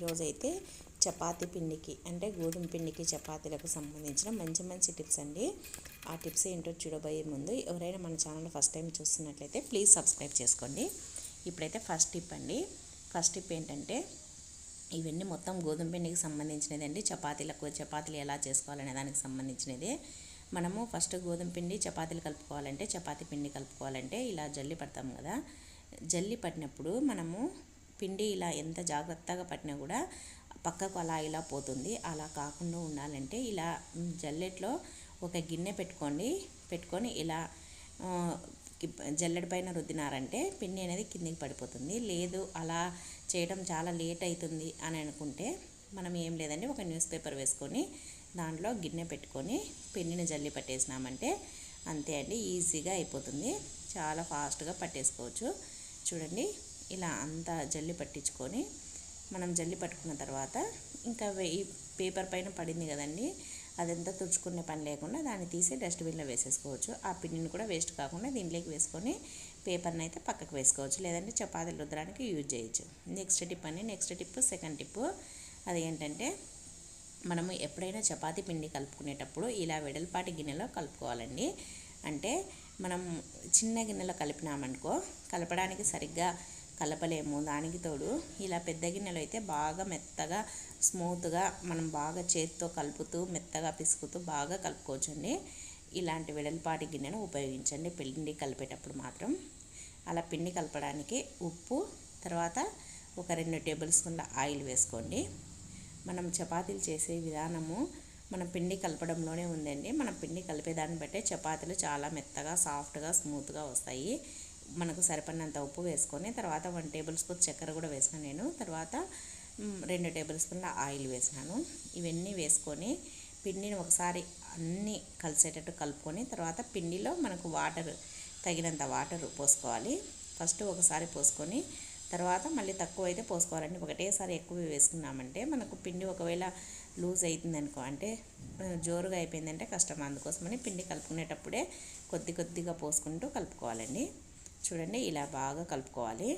ఈరోజు అయితే చపాతీ పిండికి అంటే గోధుమ పిండికి చపాతీలకు సంబంధించిన మంచి మంచి టిప్స్ అండి. ఆ టిప్స్ ఏంటో చూడబోయే ముందు ఎవరైనా మన ఛానల్ ఫస్ట్ టైం చూస్తున్నట్లయితే ప్లీజ్ సబ్స్క్రైబ్ చేసుకోండి. ఇప్పుడైతే ఫస్ట్ టిప్ అండి. ఫస్ట్ టిప్ ఏంటంటే ఇవన్నీ మొత్తం గోధుమ పిండికి సంబంధించినది అండి చపాతీలకు చపాతీలు ఎలా చేసుకోవాలనే దానికి సంబంధించినది. మనము ఫస్ట్ గోధుమ పిండి చపాతీలు కలుపుకోవాలంటే చపాతీ పిండి కలుపుకోవాలంటే ఇలా జల్లి పడతాం కదా. జల్లి పట్టినప్పుడు మనము పిండి ఇలా ఎంత జాగ్రత్తగా పట్టినా కూడా పక్కకు అలా ఇలా పోతుంది. అలా కాకుండా ఉండాలంటే ఇలా జల్లెట్లో ఒక గిన్నె పెట్టుకోండి. పెట్టుకొని ఇలా జల్లెడ పైన రుద్దినారంటే పిండి అనేది కిందికి పడిపోతుంది. లేదు అలా చేయడం చాలా లేట్ అవుతుంది అని అనుకుంటే మనం ఏం లేదండి ఒక న్యూస్ పేపర్ వేసుకొని దాంట్లో గిన్నె పెట్టుకొని పిండిని జల్లి పట్టేసినామంటే అంతే అండి ఈజీగా అయిపోతుంది. చాలా ఫాస్ట్గా పట్టేసుకోవచ్చు. చూడండి. ఇలా అంతా జల్లి పట్టించుకొని మనం జల్లి పట్టుకున్న తర్వాత ఇంకా ఈ పేపర్ పైన పడింది కదండి అదంతా తుడుచుకునే పని లేకుండా దాన్ని తీసి డస్ట్బిన్లో వేసేసుకోవచ్చు. ఆ పిండిని కూడా వేస్ట్ కాకుండా దీంట్లోకి వేసుకొని పేపర్ని అయితే పక్కకు వేసుకోవచ్చు. లేదంటే చపాతీలు రుద్దడానికి యూజ్ చేయొచ్చు. నెక్స్ట్ టిప్ అని నెక్స్ట్ టిప్ సెకండ్ టిప్ అది ఏంటంటే మనము ఎప్పుడైనా చపాతీ పిండి కలుపుకునేటప్పుడు ఇలా వెడల్పాటి గిన్నెలో కలుపుకోవాలండి. అంటే మనం చిన్న గిన్నెలో కలిపినామనుకో కలపడానికి సరిగ్గా కలపలేము దానికి తోడు ఇలా పెద్ద గిన్నెలో అయితే బాగా మెత్తగా స్మూత్గా మనం బాగా చేతితో కలుపుతూ మెత్తగా పిసుకుతూ బాగా కలుపుకోవచ్చండి. ఇలాంటి వెడల్పాటి గిన్నెను ఉపయోగించండి పిండి కలిపేటప్పుడు మాత్రం. అలా పిండి కలపడానికి ఉప్పు తర్వాత ఒక రెండు టేబుల్ స్పూన్ల ఆయిల్ వేసుకోండి. మనం చపాతీలు చేసే విధానము మనం పిండి కలపడంలోనే ఉందండి. మనం పిండి కలిపేదాన్ని బట్టే చపాతీలు చాలా మెత్తగా సాఫ్ట్గా స్మూత్గా వస్తాయి. మనకు సరిపడినంత ఉప్పు వేసుకొని తర్వాత వన్ టేబుల్ స్పూన్ చక్కెర కూడా వేసాను నేను. తర్వాత రెండు టేబుల్ స్పూన్ల ఆయిల్ వేసినాను. ఇవన్నీ వేసుకొని పిండిని ఒకసారి అన్నీ కలిసేటట్టు కలుపుకొని తర్వాత పిండిలో మనకు వాటర్ తగినంత వాటర్ పోసుకోవాలి. ఫస్ట్ ఒకసారి పోసుకొని తర్వాత మళ్ళీ తక్కువ అయితే పోసుకోవాలండి. ఒకటేసారి ఎక్కువ వేసుకున్నామంటే మనకు పిండి ఒకవేళ లూజ్ అవుతుంది అనుకో అంటే జోరుగా అయిపోయిందంటే కష్టం. అందుకోసమని పిండి కలుపుకునేటప్పుడే కొద్ది కొద్దిగా పోసుకుంటూ కలుపుకోవాలండి. చూడండి ఇలా బాగా కలుపుకోవాలి.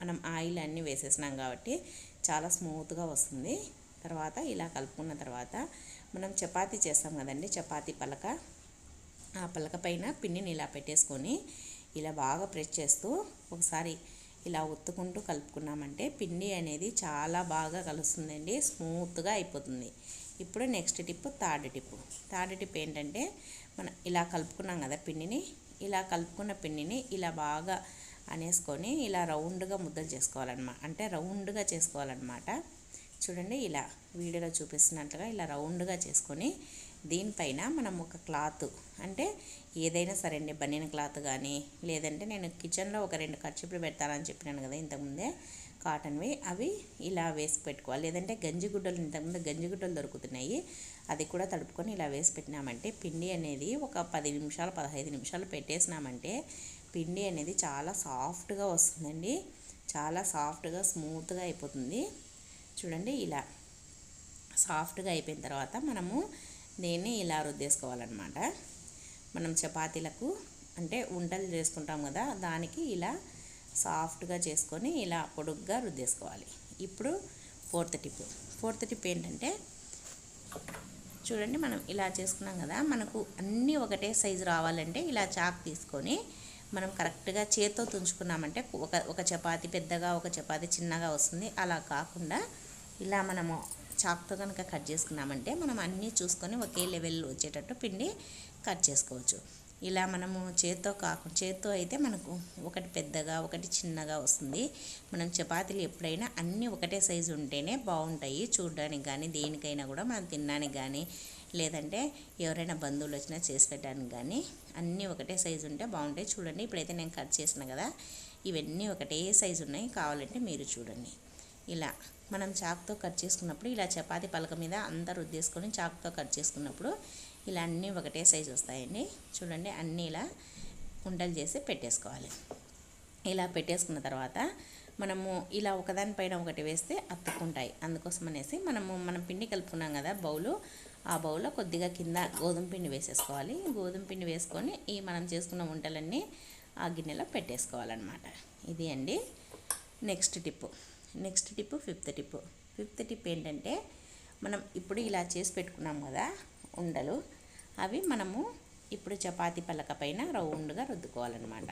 మనం ఆయిల్ అన్నీ వేసేసినాం కాబట్టి చాలా స్మూత్గా వస్తుంది. తర్వాత ఇలా కలుపుకున్న తర్వాత మనం చపాతీ చేస్తాం కదండి చపాతీ పలక. ఆ పలక పైన పిండిని ఇలా పెట్టేసుకొని ఇలా బాగా ప్రెస్ చేస్తూ ఒకసారి ఇలా ఒత్తుకుంటూ కలుపుకున్నామంటే పిండి అనేది చాలా బాగా కలుస్తుందండి స్మూత్గా అయిపోతుంది. ఇప్పుడు next tip third tip third tip ఏంటంటే మనం ఇలా కలుపుకున్నాం కదా పిండిని ఇలా కలుపుకున్న పిండిని ఇలా బాగా అనేసుకొని ఇలా రౌండ్గా ముద్దలు చేసుకోవాలన్నమాట అంటే రౌండ్గా చేసుకోవాలన్నమాట. చూడండి ఇలా వీడియోలో చూపిస్తున్నట్లుగా ఇలా రౌండ్గా చేసుకొని దీనిపైన మనం ఒక క్లాత్ అంటే ఏదైనా సరే అండి బనియన్ క్లాత్ కానీ లేదంటే నేను కిచెన్లో ఒక రెండు ఖర్చుపులు పెడతానని చెప్పినాను కదా ఇంతకుముందే కాటన్వి అవి ఇలా వేసి పెట్టుకోవాలి. లేదంటే గంజిగుడ్డలు ఇంతకుముందు గంజిగుడ్డలు దొరుకుతున్నాయి. అది కూడా తడుపుకొని ఇలా వేసి పెట్టినామంటే పిండి అనేది ఒక పది నిమిషాలు పదహైదు నిమిషాలు పెట్టేసినామంటే పిండి అనేది చాలా సాఫ్ట్గా వస్తుందండి. చాలా సాఫ్ట్గా స్మూత్గా అయిపోతుంది. చూడండి ఇలా సాఫ్ట్గా అయిపోయిన తర్వాత మనము దీన్ని ఇలా రుద్దేసుకోవాలన్నమాట. మనం చపాతీలకు అంటే వంటలు చేసుకుంటాం కదా దానికి ఇలా సాఫ్ట్గా చేసుకొని ఇలా పొడుగ్గా రుద్దేసుకోవాలి. ఇప్పుడు ఫోర్త్ టిప్. ఫోర్త్ టిప్ ఏంటంటే చూడండి మనం ఇలా చేసుకున్నాం కదా మనకు అన్నీ ఒకటే సైజు రావాలంటే ఇలా చాక్ తీసుకొని మనం కరెక్ట్గా చేత్తో తుంచుకున్నామంటే ఒక ఒక చపాతి పెద్దగా ఒక చపాతి చిన్నగా వస్తుంది. అలా కాకుండా ఇలా మనము చాక్తో కనుక కట్ చేసుకున్నామంటే మనం అన్నీ చూసుకొని ఒకే లెవెల్లో వచ్చేటట్టు పిండి కట్ చేసుకోవచ్చు. ఇలా మనము చేత్తో కాకుండా చేత్తో అయితే మనకు ఒకటి పెద్దగా ఒకటి చిన్నగా వస్తుంది. మనం చపాతీలు ఎప్పుడైనా అన్నీ ఒకటే సైజు ఉంటేనే బాగుంటాయి. చూడడానికి కానీ దేనికైనా కూడా మనం తినడానికి కానీ లేదంటే ఎవరైనా బంధువులు వచ్చినా చేసి పెట్టడానికి కానీ అన్నీ ఒకటే సైజు ఉంటే బాగుంటాయి. చూడండి ఇప్పుడైతే నేను కట్ చేసిన కదా ఇవన్నీ ఒకటే సైజు ఉన్నాయి. కావాలంటే మీరు చూడండి. ఇలా మనం చాక్తో కట్ చేసుకున్నప్పుడు ఇలా చపాతి పలక మీద అంతా రుద్దేసుకొని చాక్తో కట్ చేసుకున్నప్పుడు ఇలా అన్నీ ఒకటే సైజు వస్తాయండి. చూడండి అన్నీ ఇలా ఉండలు చేసి పెట్టేసుకోవాలి. ఇలా పెట్టేసుకున్న తర్వాత మనము ఇలా ఒకదానిపైన ఒకటి వేస్తే అతుక్కుంటాయి. అందుకోసం అనేసి మనము మనం పిండి కలుపుకున్నాం కదా బౌలు ఆ బౌల్లో కొద్దిగా కింద గోధుమ పిండి వేసేసుకోవాలి. గోధుమ పిండి వేసుకొని ఈ మనం చేసుకున్న వంటలన్నీ ఆ గిన్నెలో పెట్టేసుకోవాలన్నమాట. ఇది అండి next tip. Next tip fifth tip fifth tip ఏంటంటే మనం ఇప్పుడు ఇలా చేసి పెట్టుకున్నాం కదా ఉండలు. అవి మనము ఇప్పుడు చపాతీ పలక పైన రౌండ్గా రుద్దుకోవాలన్నమాట.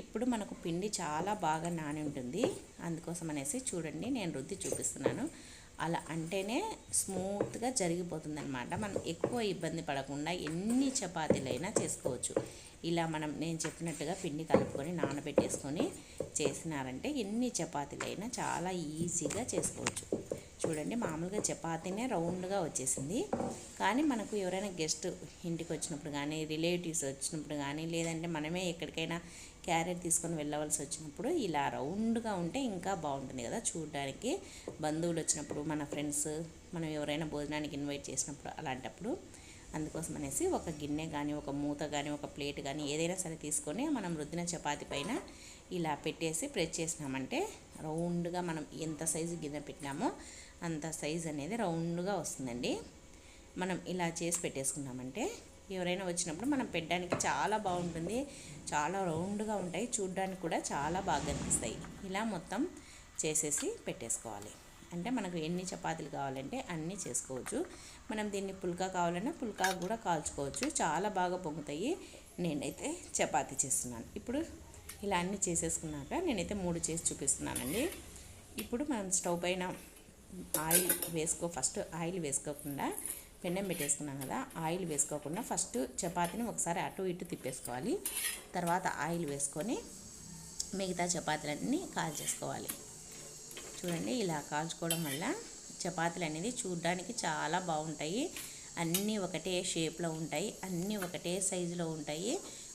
ఇప్పుడు మనకు పిండి చాలా బాగా నాని ఉంటుంది అందుకోసం అనేసి చూడండి నేను రుద్ది చూపిస్తున్నాను. అలా అంటేనే స్మూత్గా జరిగిపోతుంది అనమాట మనం ఎక్కువ ఇబ్బంది పడకుండా ఎన్ని చపాతీలైనా చేసుకోవచ్చు. ఇలా మనం నేను చెప్పినట్టుగా పిండి కలుపుకొని నానబెట్టేసుకొని చేసినారంటే ఎన్ని చపాతీలైనా చాలా ఈజీగా చేసుకోవచ్చు. చూడండి మామూలుగా చపాతీనే రౌండ్గా వచ్చేసింది. కానీ మనకు ఎవరైనా గెస్ట్ ఇంటికి వచ్చినప్పుడు కానీ రిలేటివ్స్ వచ్చినప్పుడు కానీ లేదంటే మనమే ఎక్కడికైనా క్యారెట్ తీసుకొని వెళ్ళవలసి వచ్చినప్పుడు ఇలా రౌండ్గా ఉంటే ఇంకా బాగుంటుంది కదా చూడడానికి. బంధువులు వచ్చినప్పుడు మన ఫ్రెండ్స్ మనం ఎవరైనా భోజనానికి ఇన్వైట్ చేసినప్పుడు అలాంటప్పుడు. అందుకోసం అనేసి ఒక గిన్నె కానీ ఒక మూత కానీ ఒక ప్లేట్ కానీ ఏదైనా సరే తీసుకొని మనం రుద్దిన చపాతి పైన ఇలా పెట్టేసి ప్రెస్ చేసినామంటే రౌండ్గా మనం ఎంత సైజు గిన్నె పెట్టినామో అంత సైజు అనేది రౌండ్గా వస్తుందండి. మనం ఇలా చేసి పెట్టేసుకున్నామంటే ఎవరైనా వచ్చినప్పుడు మనం పెట్టడానికి చాలా బాగుంటుంది చాలా రౌండ్గా ఉంటాయి చూడడానికి కూడా చాలా బాగా అనిపిస్తాయి. ఇలా మొత్తం చేసేసి పెట్టేసుకోవాలి. అంటే మనకు ఎన్ని చపాతీలు కావాలంటే అన్నీ చేసుకోవచ్చు. మనం దీన్ని పుల్కా కావాలన్నా పుల్కా కూడా కాల్చుకోవచ్చు. చాలా బాగా పొంగుతాయి. నేనైతే చపాతీ చేస్తున్నాను. ఇప్పుడు ఇలా అన్నీ చేసేసుకున్నాక నేనైతే మూడు చేసి చూపిస్తున్నానండి. ఇప్పుడు మనం స్టవ్ పైన ఆయిల్ వేసుకో ఫస్ట్ ఆయిల్ వేసుకోకుండా పెండం పెట్టేసుకున్నాం కదా ఆయిల్ వేసుకోకుండా ఫస్ట్ చపాతీని ఒకసారి అటు ఇటు తిప్పేసుకోవాలి. తర్వాత ఆయిల్ వేసుకొని మిగతా చపాతీలన్నీ కాల్చేసుకోవాలి. చూడండి ఇలా కాల్చుకోవడం వల్ల చపాతీలు అనేది చూడడానికి చాలా బాగుంటాయి. అన్నీ ఒకటే షేప్లో ఉంటాయి అన్నీ ఒకటే సైజులో ఉంటాయి.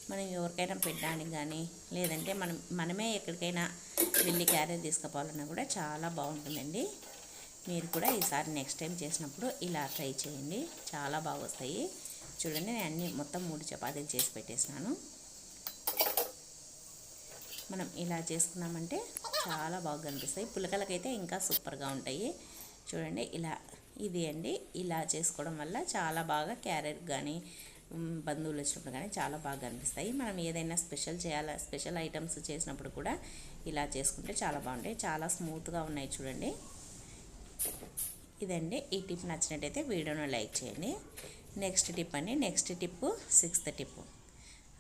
మనం ఎవరికైనా పెట్టడానికి కానీ లేదంటే మనం మనమే ఎక్కడికైనా వెళ్ళి క్యారేజ్ తీసుకుపోవాలన్నా కూడా చాలా బాగుంటుందండి. మీరు కూడా ఈసారి నెక్స్ట్ టైం చేసినప్పుడు ఇలా ట్రై చేయండి. చాలా బాగా వస్తాయి. చూడండి నేను అన్ని మొత్తం మూడు చపాతీలు చేసి పెట్టేసినాను మనం ఇలా చేసుకున్నామంటే చాలా బాగా కనిపిస్తాయి. పులకలకైతే ఇంకా సూపర్గా ఉంటాయి. చూడండి ఇలా ఇది అండి. ఇలా చేసుకోవడం వల్ల చాలా బాగా క్యారెట్ కానీ బంధువులు వచ్చినప్పుడు కానీ చాలా బాగా కనిపిస్తాయి. మనం ఏదైనా స్పెషల్ చేయాల స్పెషల్ ఐటమ్స్ చేసినప్పుడు కూడా ఇలా చేసుకుంటే చాలా బాగుంటాయి. చాలా స్మూత్గా ఉన్నాయి చూడండి. ఇదండి. ఈ టిప్ నచ్చినట్టయితే వీడియోను లైక్ చేయండి. నెక్స్ట్ టిప్ అండి. Next tip sixth tip.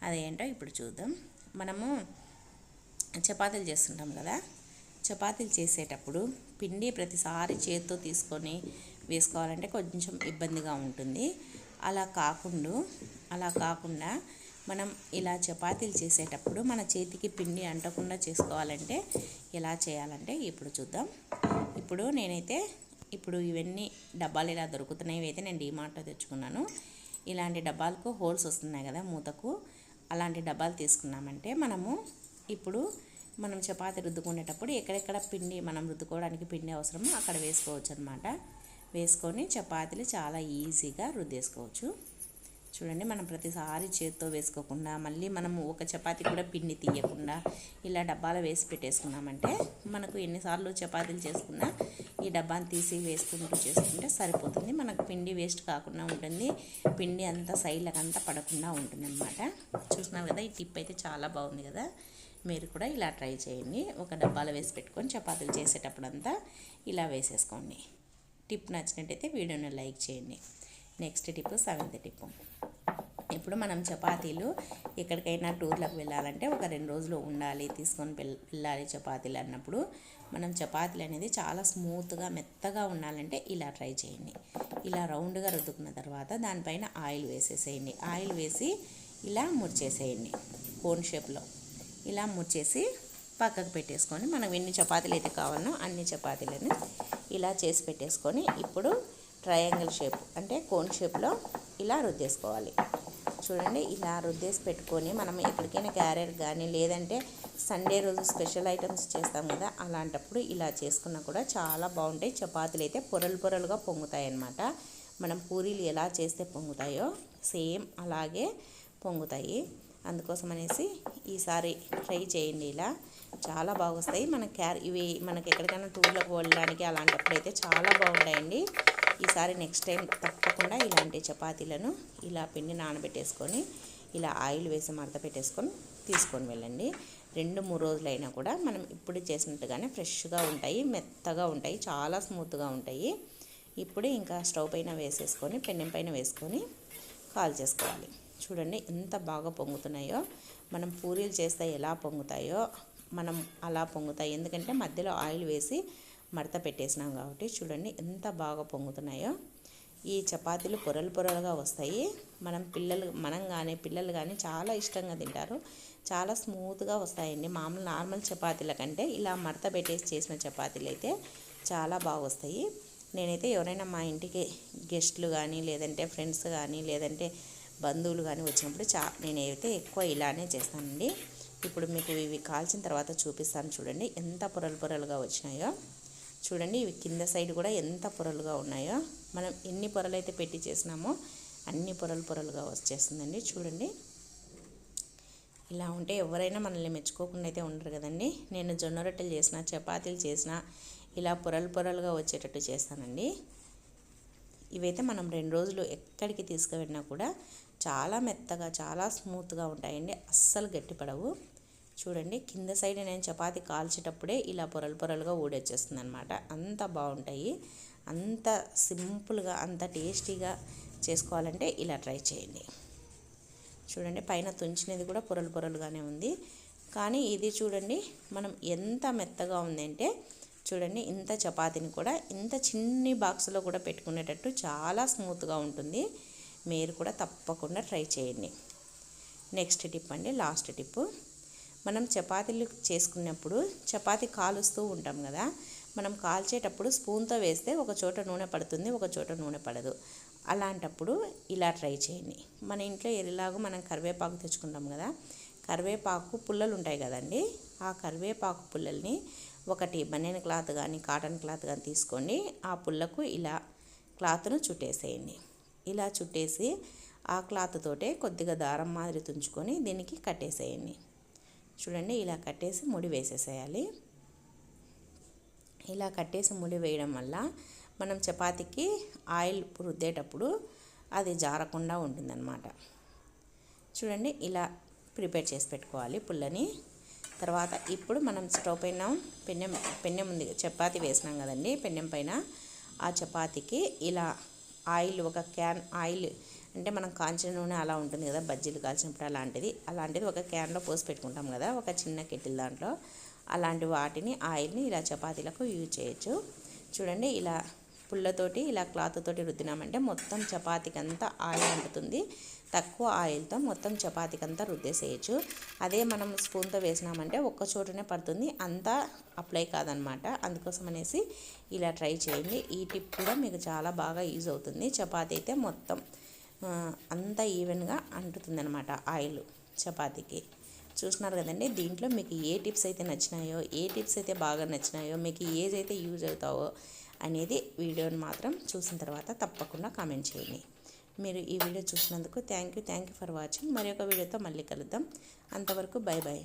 అదేంటో ఇప్పుడు చూద్దాం. మనము చపాతీలు చేస్తుంటాం కదా చపాతీలు చేసేటప్పుడు పిండి ప్రతిసారి చేతితో తీసుకొని వేసుకోవాలంటే కొంచెం ఇబ్బందిగా ఉంటుంది. అలా కాకుండా అలా కాకుండా మనం ఇలా చపాతీలు చేసేటప్పుడు మన చేతికి పిండి అంటకుండా చేసుకోవాలంటే ఎలా చేయాలంటే ఇప్పుడు చూద్దాం. ఇప్పుడు నేనైతే ఇప్పుడు ఇవన్నీ డబ్బాలు ఇలా దొరుకుతున్నాయి. అయితే నేను డిమార్ట్లో తెచ్చుకున్నాను. ఇలాంటి డబ్బాలకు హోల్స్ వస్తున్నాయి కదా మూతకు. అలాంటి డబ్బాలు తీసుకున్నామంటే మనము ఇప్పుడు మనం చపాతి రుద్దుకునేటప్పుడు ఎక్కడెక్కడ పిండి మనం రుద్దుకోవడానికి పిండి అవసరమో అక్కడ వేసుకోవచ్చు అనమాట వేసుకొని చపాతీలు చాలా ఈజీగా రుద్దేసుకోవచ్చు. చూడండి మనం ప్రతిసారి చేత్తో వేసుకోకుండా మళ్ళీ మనం ఒక చపాతీ కూడా పిండి తీయకుండా ఇలా డబ్బాలో వేసి పెట్టేసుకున్నామంటే మనకు ఎన్నిసార్లు చపాతీలు చేసుకున్నా ఈ డబ్బాని తీసి వేసుకుంటూ చేసుకుంటే సరిపోతుంది. మనకు పిండి వేస్ట్ కాకుండా ఉంటుంది. పిండి అంతా సైడ్లకంతా పడకుండా ఉంటుంది అనమాట చూసినారు కదా ఈ టిప్ అయితే చాలా బాగుంది కదా. మీరు కూడా ఇలా ట్రై చేయండి. ఒక డబ్బాలో వేసి పెట్టుకొని చపాతీలు చేసేటప్పుడు అంతా ఇలా వేసేసుకోండి. టిప్ నచ్చినట్టయితే వీడియోని లైక్ చేయండి. Next tip seventh tip. ఇప్పుడు మనం చపాతీలు ఎక్కడికైనా టూర్లకు వెళ్ళాలంటే ఒక రెండు రోజులు ఉండాలి తీసుకొని వెళ్ళాలి చపాతీలు అన్నప్పుడు మనం చపాతీలు అనేది చాలా స్మూత్గా మెత్తగా ఉండాలంటే ఇలా ట్రై చేయండి. ఇలా రౌండ్గా రుద్దుకున్న తర్వాత దానిపైన ఆయిల్ వేసేసేయండి. ఆయిల్ వేసి ఇలా ముడిచేసేయండి కోన్ షేప్లో. ఇలా ముచ్చేసి పక్కకు పెట్టేసుకొని మనం ఎన్ని చపాతీలు అయితే కావాలనో అన్ని చపాతీలను ఇలా చేసి పెట్టేసుకొని ఇప్పుడు ట్రయాంగిల్ షేప్ అంటే కోన్ షేప్లో ఇలా రుద్దేసుకోవాలి. చూడండి ఇలా రుద్దేసి పెట్టుకొని మనం ఎక్కడికైనా క్యారెట్ కానీ లేదంటే సండే రోజు స్పెషల్ ఐటమ్స్ చేస్తాం కదా అలాంటప్పుడు ఇలా చేసుకున్నా కూడా చాలా బాగుంటాయి. చపాతీలు అయితే పొరలు పొరలుగా పొంగుతాయి అన్నమాట మనం పూరీలు ఎలా చేస్తే పొంగుతాయో సేమ్ అలాగే పొంగుతాయి. అందుకోసం అనేసి ఈసారి ట్రై చేయండి ఇలా. చాలా బాగొస్తాయి. మన క్యార్ ఇవి మనకి ఎక్కడికైనా టూర్లకు వెళ్ళడానికి అలాంటప్పుడు అయితే చాలా బాగుంటాయండి. ఈసారి నెక్స్ట్ టైం తప్పకుండా ఇలాంటి చపాతీలను ఇలా పిండి నానబెట్టేసుకొని ఇలా ఆయిల్ వేసి మడత పెట్టేసుకొని తీసుకొని వెళ్ళండి. రెండు మూడు రోజులైనా కూడా మనం ఇప్పుడు చేసినట్టుగానే ఫ్రెష్గా ఉంటాయి మెత్తగా ఉంటాయి చాలా స్మూత్గా ఉంటాయి. ఇప్పుడు ఇంకా స్టవ్ పైన వేసేసుకొని పెన్నెం పైన వేసుకొని కాల్ చేసుకోవాలి. చూడండి ఎంత బాగా పొంగుతున్నాయో. మనం పూరీలు చేస్తే ఎలా పొంగుతాయో మనం అలా పొంగుతాయి. ఎందుకంటే మధ్యలో ఆయిల్ వేసి మడత పెట్టేసినాం కాబట్టి చూడండి ఎంత బాగా పొంగుతున్నాయో. ఈ చపాతీలు పొరలు పొరలుగా వస్తాయి. మనం పిల్లలు మనం కానీ పిల్లలు కానీ చాలా ఇష్టంగా తింటారు. చాలా స్మూత్గా వస్తాయండి. మామూలు నార్మల్ చపాతీల కంటే ఇలా మడత పెట్టేసి చేసిన చపాతీలు అయితే చాలా బాగా వస్తాయి. నేనైతే ఎవరైనా మా ఇంటికి గెస్ట్లు కానీ లేదంటే ఫ్రెండ్స్ కానీ లేదంటే బంధువులు కానీ వచ్చినప్పుడు చా నేనైతే ఎక్కువ ఇలానే చేస్తానండి. ఇప్పుడు మీకు ఇవి కాల్చిన తర్వాత చూపిస్తాను చూడండి. ఎంత పొరలు పొరలుగా వచ్చినాయో. చూడండి ఇవి కింద సైడ్ కూడా ఎంత పొరలుగా ఉన్నాయో. మనం ఎన్ని పొరలైతే పెట్టి చేసినామో అన్ని పొరలు పొరలుగా వచ్చేస్తుందండి. చూడండి. ఇలా ఉంటే ఎవరైనా మనల్ని మెచ్చుకోకుండా అయితే ఉండరు కదండి. నేను జొన్న రొట్టెలు చేసిన చపాతీలు చేసిన ఇలా పొరలు పొరలుగా వచ్చేటట్టు చేస్తానండి. ఇవైతే మనం రెండు రోజులు ఎక్కడికి తీసుకువెళ్ళినా కూడా చాలా మెత్తగా చాలా స్మూత్గా ఉంటాయండి. అస్సలు గట్టిపడవు. చూడండి కింద సైడ్ నేను చపాతీ కాల్చేటప్పుడే ఇలా పొరలు పొరలుగా ఊడొచ్చేస్తుంది అనమాట అంత బాగుంటాయి. అంత సింపుల్గా అంత టేస్టీగా చేసుకోవాలంటే ఇలా ట్రై చేయండి. చూడండి పైన తుంచినది కూడా పొరలు పొరలుగానే ఉంది. కానీ ఇది చూడండి మనం ఎంత మెత్తగా ఉందంటే చూడండి ఇంత చపాతీని కూడా ఇంత చిన్ని బాక్స్లో కూడా పెట్టుకునేటట్టు చాలా స్మూత్గా ఉంటుంది. మీరు కూడా తప్పకుండా ట్రై చేయండి. నెక్స్ట్ టిప్ అండి లాస్ట్ టిప్. మనం చపాతీలు చేసుకున్నప్పుడు చపాతీ కాలుస్తూ ఉంటాం కదా మనం కాల్చేటప్పుడు స్పూన్తో వేస్తే ఒక చోట నూనె పడుతుంది ఒక చోట నూనె పడదు. అలాంటప్పుడు ఇలా ట్రై చేయండి. మన ఇంట్లో ఎలాగో మనం కరివేపాకు తెచ్చుకుంటాం కదా కరివేపాకు పుల్లలు ఉంటాయి కదండి ఆ కరివేపాకు పుల్లల్ని ఒకటి బనీన్ క్లాత్ కానీ కాటన్ క్లాత్ కానీ తీసుకోండి. ఆ పుల్లకు ఇలా క్లాత్ను చుట్టేసేయండి. ఇలా చుట్టేసి ఆ క్లాత్ తోటే కొద్దిగా దారం మాదిరి తుంచుకొని దీనికి కట్టేసేయండి. చూడండి ఇలా కట్టేసి ముడి వేసేసేయాలి. ఇలా కట్టేసి ముడి వేయడం వల్ల మనం చపాతీకి ఆయిల్ రుద్దేటప్పుడు అది జారకుండా ఉంటుందన్నమాట. చూడండి ఇలా ప్రిపేర్ చేసి పెట్టుకోవాలి పుల్లని. తర్వాత ఇప్పుడు మనం స్టవ్ పైన పెన్నెం పెన్నెం ఉంది చపాతీ వేసినాం కదండి పెన్నెం పైన ఆ చపాతీకి ఇలా ఆయిల్ ఒక క్యాన్ ఆయిల్ అంటే మనం కాంచిన నూనె అలా ఉంటుంది కదా బజ్జీలు కాల్చినప్పుడు అలాంటిది. అలాంటిది ఒక క్యాన్లో పోసి పెట్టుకుంటాం కదా ఒక చిన్న కెటిల్ దాంట్లో. అలాంటి వాటిని ఆయిల్ని ఇలా చపాతీలకు యూజ్ చేయొచ్చు. చూడండి ఇలా పుల్లతోటి ఇలా క్లాత్ తోటి రుద్దినామంటే మొత్తం చపాతీకి అంతా ఆయిల్ అంటుతుంది. తక్కువ ఆయిల్తో మొత్తం చపాతీకి అంతా రుద్దేసేయచ్చు. అదే మనం స్పూన్తో వేసినామంటే ఒక్క చోటనే పడుతుంది. అంతా అప్లై కాదనమాట. అందుకోసం అనేసి ఇలా ట్రై చేయండి. ఈ టిప్ కూడా మీకు చాలా బాగా యూజ్ అవుతుంది. చపాతీ అయితే మొత్తం అంతా ఈవెన్గా అంటుతుంది అనమాట ఆయిల్ చపాతీకి. చూస్తున్నారు కదండి? దీంట్లో మీకు ఏ టిప్స్ అయితే నచ్చినాయో ఏ టిప్స్ అయితే బాగా నచ్చినాయో మీకు ఏదైతే యూజ్ అవుతావో అనేది వీడియోని మాత్రం చూసిన తర్వాత తప్పకుండా కామెంట్ చేయండి. మీరు ఈ వీడియో చూసినందుకు thank you thank you for watching. మరి ఒక వీడియోతో మళ్ళీ కలుద్దాం. అంతవరకు బై బాయ్